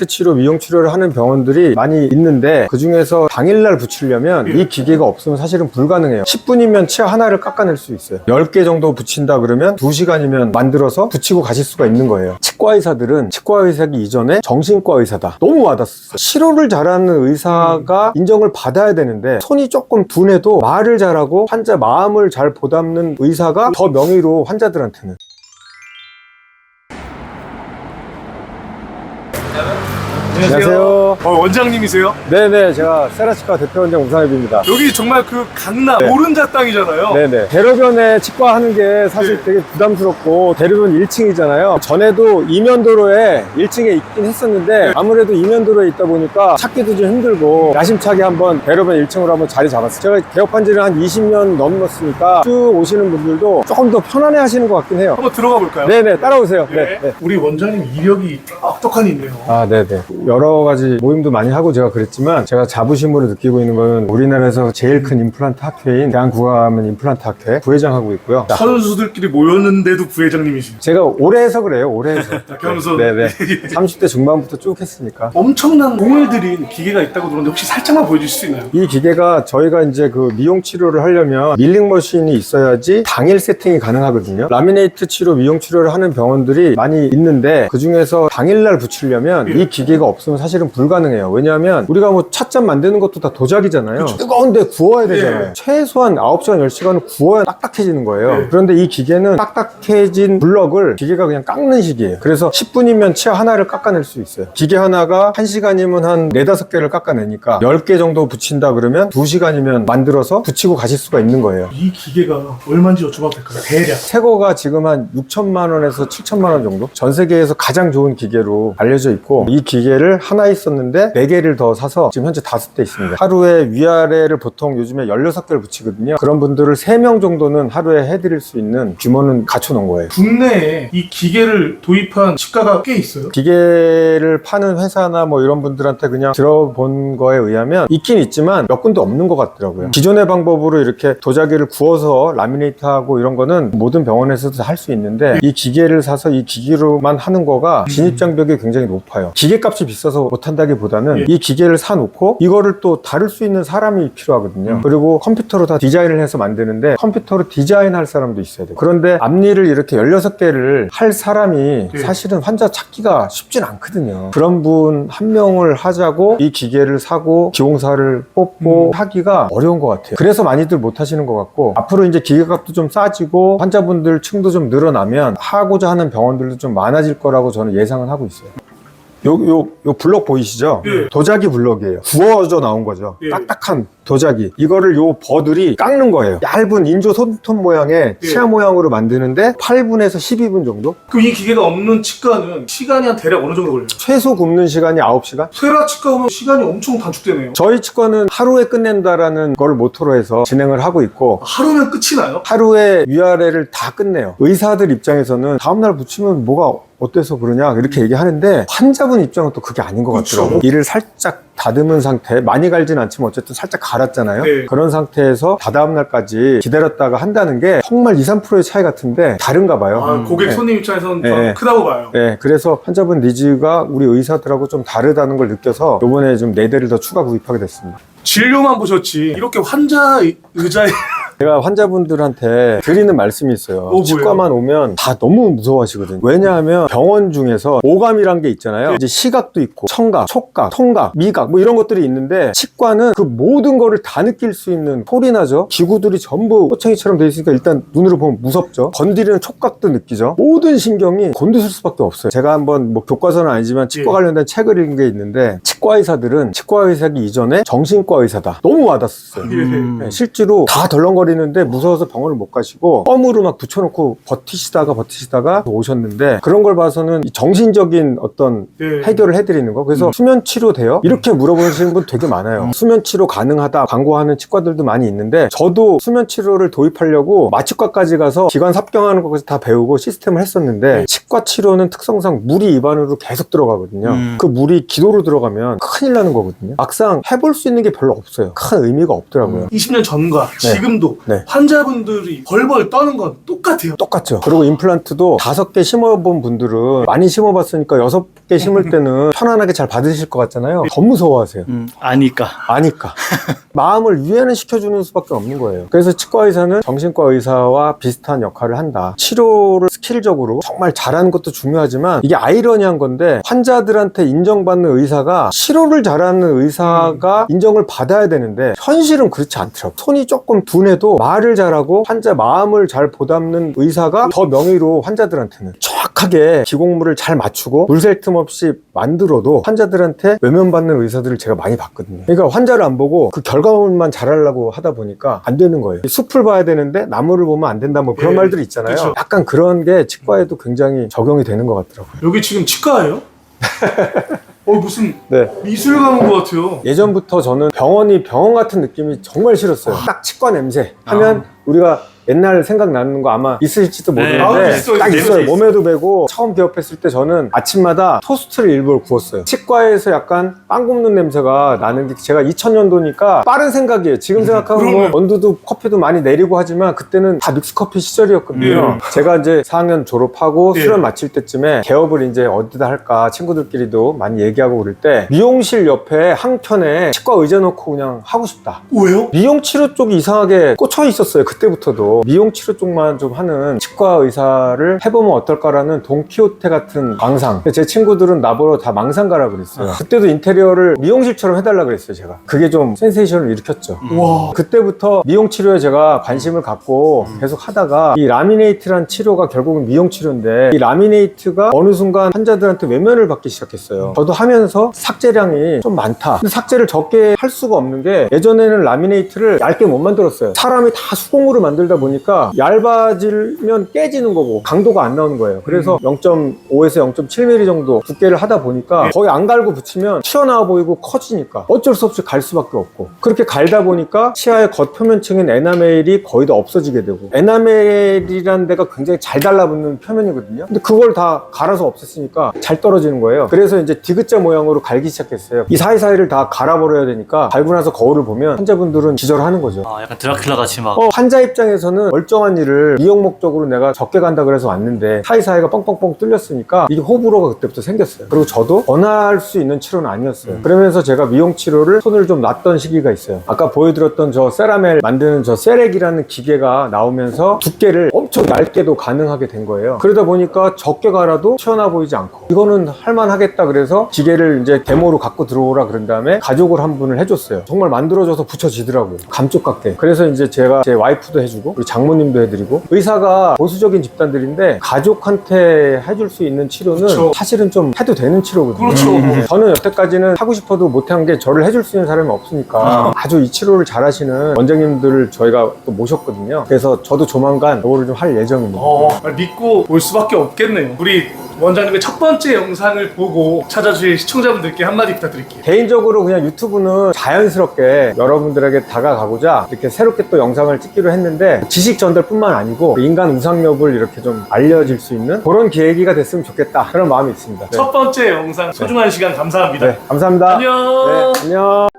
라미네이트 치료, 미용 치료를 하는 병원들이 많이 있는데 그 중에서 당일날 붙이려면 이 기계가 없으면 사실은 불가능해요. 10분이면 치아 하나를 깎아낼 수 있어요. 10개 정도 붙인다 그러면 2시간이면 만들어서 붙이고 가실 수가 있는 거예요. 치과 의사들은 치과 의사기 이전에 정신과 의사다. 너무 와닿았어요. 치료를 잘하는 의사가 인정을 받아야 되는데 손이 조금 둔해도 말을 잘하고 환자 마음을 잘 보담는 의사가 더 명의로 환자들한테는. 안녕하세요. 어, 원장님이세요? 네네, 제가 세라치과 대표 원장 우상엽입니다. 여기 정말 그 강남 네. 오른자 땅이잖아요. 네네. 대로변에 치과 하는 게 사실 네. 되게 부담스럽고 대로변 1층이잖아요. 전에도 이면도로에 1층에 있긴 했었는데 아무래도 이면도로에 있다 보니까 찾기도 좀 힘들고 야심차게 한번 대로변 1층으로 한번 자리 잡았어요. 제가 개업한 지는 한 20년 넘었으니까 쭉 오시는 분들도 조금 더 편안해 하시는 것 같긴 해요. 한번 들어가 볼까요? 네네, 따라오세요. 네. 네. 네. 우리 원장님 이력이 떡하니 있네요. 아, 네네. 여러 가지 모임도 많이 하고 제가 그랬지만 제가 자부심으로 느끼고 있는 건 우리나라에서 제일 큰 임플란트 학회인 대한국가하면 임플란트 학회 부회장하고 있고요. 자, 선수들끼리 모였는데도 부회장님이십니다. 제가 오래 해서 그래요, 오래 해서. 겸손. 네네. 30대 중반부터 쭉 했으니까. 엄청난 공을 들인 기계가 있다고 들었는데 혹시 살짝만 보여주실 수 있나요? 이 기계가 저희가 이제 그 미용 치료를 하려면 밀링 머신이 있어야지 당일 세팅이 가능하거든요. 라미네이트 치료, 미용 치료를 하는 병원들이 많이 있는데 그 중에서 당일날 붙이려면 이 기계가 없 으면 사실은 불가능해요. 왜냐하면 우리가 뭐 찻잔 만드는 것도 다 도자기잖아요. 뜨거운데 구워야 되잖아요. 예. 최소한 9시간, 10시간은 구워야 딱딱해지는 거예요. 예. 그런데 이 기계는 딱딱해진 블럭을 기계가 그냥 깎는 식이에요. 그래서 10분이면 치아 하나를 깎아낼 수 있어요. 기계 하나가 1시간이면 한 4, 5개를 깎아내니까 10개 정도 붙인다 그러면 2시간이면 만들어서 붙이고 가실 수가 있는 거예요. 이 기계가 얼마인지 여쭤봐도 될까요? 대략. 새거가 지금 한 6천만 원에서 7천만 원 정도? 전 세계에서 가장 좋은 기계로 알려져 있고 이 기계 를 하나 있었는데 4개를 더 사서 지금 현재 5대 있습니다. 하루에 위아래를 보통 요즘에 16개를 붙이거든요. 그런 분들을 3명 정도는 하루에 해드릴 수 있는 규모는 갖춰놓은 거예요. 국내에 이 기계를 도입한 치과가 꽤 있어요. 기계를 파는 회사나 뭐 이런 분들한테 그냥 들어본 거에 의하면 있긴 있지만 몇 군데 없는 것 같더라고요. 기존의 방법으로 이렇게 도자기를 구워서 라미네이트하고 이런 거는 모든 병원에서도 할 수 있는데 이 기계를 사서 이 기기로만 하는 거가 진입장벽이 굉장히 높아요. 기계값이 비싸서 못한다기보다는 예. 이 기계를 사놓고 이거를 또 다룰 수 있는 사람이 필요하거든요. 음. 그리고 컴퓨터로 다 디자인을 해서 만드는데 컴퓨터로 디자인할 사람도 있어야 돼요. 그런데 앞니를 이렇게 16개를 할 사람이 예. 사실은 환자 찾기가 쉽진 않거든요. 그런 분 한 명을 하자고 이 기계를 사고 기공사를 뽑고 음. 하기가 어려운 것 같아요. 그래서 많이들 못 하시는 것 같고 앞으로 이제 기계값도 좀 싸지고 환자분들 층도 좀 늘어나면 하고자 하는 병원들도 좀 많아질 거라고 저는 예상을 하고 있어요. 요, 요, 요 블럭 보이시죠? 예. 도자기 블럭이에요. 구워져 나온 거죠. 예. 딱딱한 도자기. 이거를 요 버들이 깎는 거예요. 얇은 인조 손톱 모양의 예. 치아 모양으로 만드는데 8분에서 12분 정도? 그럼 이 기계가 없는 치과는 시간이 한 대략 어느 정도 걸려요? 최소 굽는 시간이 9시간? 세라 치과 오면 시간이 엄청 단축되네요. 저희 치과는 하루에 끝낸다라는 걸 모토로 해서 진행을 하고 있고 하루면 끝이 나요? 하루에 위아래를 다 끝내요. 의사들 입장에서는 다음날 붙이면 뭐가 어때서 그러냐 이렇게 얘기하는데 환자분 입장은 또 그게 아닌 것 그쵸. 같더라고요. 이를 살짝 다듬은 상태, 많이 갈진 않지만 어쨌든 살짝 갈았잖아요. 네. 그런 상태에서 다다음 날까지 기다렸다가 한다는 게 정말 2, 3%의 차이 같은데 다른가 봐요. 아, 고객 네. 손님 입장에서는 네. 더 크다고 봐요. 네, 그래서 환자분 니즈가 우리 의사들하고 좀 다르다는 걸 느껴서 요번에 좀 4대를 더 추가 구입하게 됐습니다. 진료만 보셨지 이렇게 환자 의- 의자에 제가 환자분들한테 드리는 말씀이 있어요. 뭐예요? 치과만 오면 다 너무 무서워하시거든요. 왜냐하면 병원 중에서 오감이란 게 있잖아요. 이제 시각도 있고 청각, 촉각, 통각, 미각 뭐 이런 것들이 있는데 치과는 그 모든 거를 다 느낄 수 있는 소리 나죠. 기구들이 전부 꼬챙이처럼 돼 있으니까 일단 눈으로 보면 무섭죠. 건드리는 촉각도 느끼죠. 모든 신경이 건드실 수밖에 없어요. 제가 한번 뭐 교과서는 아니지만 치과 예. 관련된 책을 읽은 게 있는데 치과 의사들은 치과 의사기 이전에 정신과 의사다. 너무 와닿았어요. 음. 네, 실제로 다 덜렁거리 는데 무서워서 병원을 못 가시고 껌으로 막 붙여놓고 버티시다가 버티시다가 오셨는데 그런 걸 봐서는 이 정신적인 어떤 네. 해결을 해드리는 거 그래서 음. 수면 치료 돼요? 이렇게 물어보시는 분 되게 많아요 수면 치료 가능하다 광고하는 치과들도 많이 있는데 저도 수면 치료를 도입하려고 마취과까지 가서 기관 삽경하는 것까지 다 배우고 시스템을 했었는데 치과 치료는 특성상 물이 입안으로 계속 들어가거든요 음. 그 물이 기도로 들어가면 큰일 나는 거거든요. 막상 해볼 수 있는 게 별로 없어요. 큰 의미가 없더라고요. 20년 전과 지금도 네. 환자분들이 벌벌 떠는 건 똑같아요. 똑같죠. 그리고 임플란트도 다섯 개 심어본 분들은 많이 심어봤으니까 여섯 개 심을 때는 편안하게 잘 받으실 것 같잖아요. 더 무서워하세요. 음, 아니까. 아니까. 마음을 유예는 시켜주는 수밖에 없는 거예요. 그래서 치과 의사는 정신과 의사와 비슷한 역할을 한다. 치료를 스킬적으로 정말 잘하는 것도 중요하지만 이게 아이러니한 건데 환자들한테 인정받는 의사가 치료를 잘하는 의사가 인정을 받아야 되는데 현실은 그렇지 않더라고요. 손이 조금 둔해도 말을 잘하고 환자 마음을 잘 보담는 의사가 더 명의로 환자들한테는 정확하게 기공물을 잘 맞추고 물샐 틈 없이 만들어도 환자들한테 외면받는 의사들을 제가 많이 봤거든요. 그러니까 환자를 안 보고 그 결과물만 잘하려고 하다 보니까 안 되는 거예요. 숲을 봐야 되는데 나무를 보면 안 된다 뭐 그런 예, 말들이 있잖아요. 그쵸. 약간 그런 게 치과에도 굉장히 적용이 되는 것 같더라고요. 여기 지금 치과예요? 어 무슨 네. 미술 가는 것 같아요. 예전부터 저는 병원이 병원 같은 느낌이 정말 싫었어요. 딱 치과 냄새 하면 우리가 옛날 생각나는 거 아마 있을지도 네. 모르는데 아, 있어요. 딱 있어요. 있어요. 몸에도 배고 처음 개업했을 때 저는 아침마다 토스트를 일부러 구웠어요. 치과에서 약간 빵 굽는 냄새가 나는 게 제가 2000년도니까 빠른 생각이에요. 지금 생각하면 뭐 원두도 커피도 많이 내리고 하지만 그때는 다 믹스커피 시절이었거든요. 제가 이제 4학년 졸업하고 예. 수련 마칠 때쯤에 개업을 이제 어디다 할까 친구들끼리도 많이 얘기하고 그럴 때 미용실 옆에 한켠에 치과 의자 놓고 그냥 하고 싶다. 왜요? 미용 치료 쪽이 이상하게 꽂혀 있었어요. 그때부터도 미용 치료 쪽만 좀 하는 치과 의사를 해보면 어떨까라는 돈키호테 같은 망상. 제 친구들은 나보러 다 망상가라 그랬어요. 그때도 인테리어를 미용실처럼 해달라 그랬어요. 제가 그게 좀 센세이션을 일으켰죠. 와. 그때부터 미용 치료에 제가 관심을 갖고 계속 하다가 이 라미네이트란 치료가 결국은 미용 치료인데 이 라미네이트가 어느 순간 환자들한테 외면을 받기 시작했어요. 저도 하면서 삭제량이 좀 많다. 근데 삭제를 적게 할 수가 없는 게 예전에는 라미네이트를 얇게 못 만들었어요. 사람이 다 수공으로 만들다 보니까 얇아지면 깨지는 거고 강도가 안 나오는 거예요. 그래서 0.5에서 0.7mm 정도 두께를 하다 보니까 거의 안 갈고 붙이면 튀어나와 보이고 커지니까 어쩔 수 없이 갈 수밖에 없고 그렇게 갈다 보니까 치아의 겉표면층인 에나멜이 거의 다 없어지게 되고 에나멜이라는 데가 굉장히 잘 달라붙는 표면이거든요. 근데 그걸 다 갈아서 없앴으니까 잘 떨어지는 거예요. 그래서 이제 디귿자 모양으로 갈기 시작했어요. 이 사이사이를 다 갈아버려야 되니까 갈고 나서 거울을 보면 환자분들은 기절하는 거죠. 아, 약간 드라큘라 같이 막. 어, 환자 입장에서 는 멀쩡한 일을 미용 목적으로 내가 적게 간다 그래서 왔는데 사이사이가 뻥뻥뻥 뚫렸으니까 이게 호불호가 그때부터 생겼어요. 그리고 저도 권할 수 있는 치료는 아니었어요. 그러면서 제가 미용 치료를 손을 좀 놨던 시기가 있어요. 아까 보여드렸던 저 세라멜 만드는 저 세렉이라는 기계가 나오면서 두께를 엄청 얇게도 가능하게 된 거예요. 그러다 보니까 적게 갈아도 튀어나와 보이지 않고 이거는 할만하겠다 그래서 기계를 이제 데모로 갖고 들어오라 그런 다음에 가족을 한 분을 해줬어요. 정말 만들어져서 붙여지더라고요. 감쪽 같게. 그래서 이제 제가 제 와이프도 해주고 우리 장모님도 해드리고 의사가 보수적인 집단들이 가족한테 해줄 수 있는 치료는 그쵸. 사실은 좀 해도 되는 치료거든요. 그렇죠. 네. 저는 여태까지는 하고 싶어도 못한 게 저를 해줄 수 있는 사람이 없으니까 아 주 이 치료를 잘하시는 원장님들을 저희가 또 모셨거든요. 그래서 저도 조만간 이거를 좀할 예정입니다. 어, 믿고 올 수밖에 없겠네요. 우리 원장님의 첫 번째 영상을 보고 찾아주실 시청자분들께 한마디 부탁드릴게요. 개인적으로 그냥 유튜브는 자연스럽게 여러분들에게 다가가고자 이렇게 새롭게 또 영상을 찍기로 했는데 지식 전달뿐만 아니고 인간 우상력을 이렇게 좀 알려질 수 있는 그런 계기가 됐으면 좋겠다 그런 마음이 있습니다. 네, 첫 번째 영상 소중한 시간 감사합니다. 네, 감사합니다. 안녕. 네, 안녕.